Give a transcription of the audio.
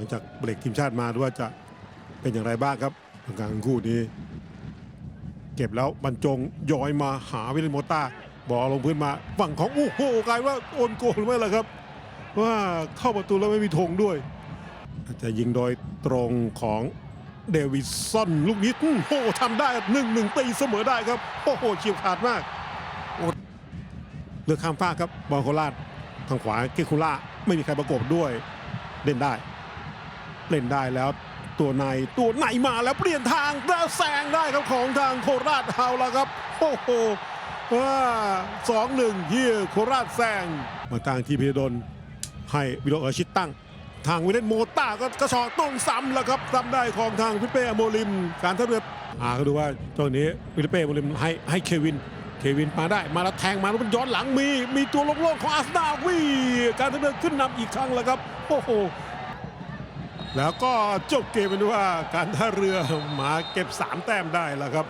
ลังจากเบรกทีมชาติมาดูว่าจะเป็นอย่างไรบ้างครับทางกางคู่นี้ เก็บแล้วบรรจงย้อยมาหาวิลเลนโมต้าบอลลงพื้นมาฝั่งของโอ้โหกลายว่าโอนโกลไม่ละครับ ว่าเข้าประตูแล้วไม่มีธงด้วย อาจจะยิงโดยตรงของเดวิสันลูกนี้โอ้โหทำได้หนึ่งหนึ่งตีเสมอได้ครับโอ้โหเฉียบขาดมากเลือกข้ามฟากครับบอลโคราชทางขวาเกคุล่าไม่มีใครประกบด้วยเล่นได้ เล่นได้แล้ว ตัวในตัวในมาแล้วเปลี่ยนทางแล้วแซงได้ครับของทางโคราชเอาละครับโอ้โหว้าสองหนึ่งที่โคราชแซงมาตั้งที่พิดลให้วิโรจน์เอชิดตั้ง ทางวิเลนโมต้าก็กระชอกต้องซ้ำแล้วครับซ้ำได้ของทางวิเป้อโมลิม การท่าเรืออ่าก็ดูว่าตรงนี้วิเป้อโมลิมให้ให้เควินเควินมาได้มาแล้วแทงมาแล้วมันย้อนหลังมี มีตัวโล่งๆของอาร์เซนอลวีการท่าเรือขึ้นนำอีกครั้งแล้วครับโอ้โห แล้วก็จบเกมเป็นว่าการท่าเรือมาเก็บ 3 แต้มได้แล้วครับ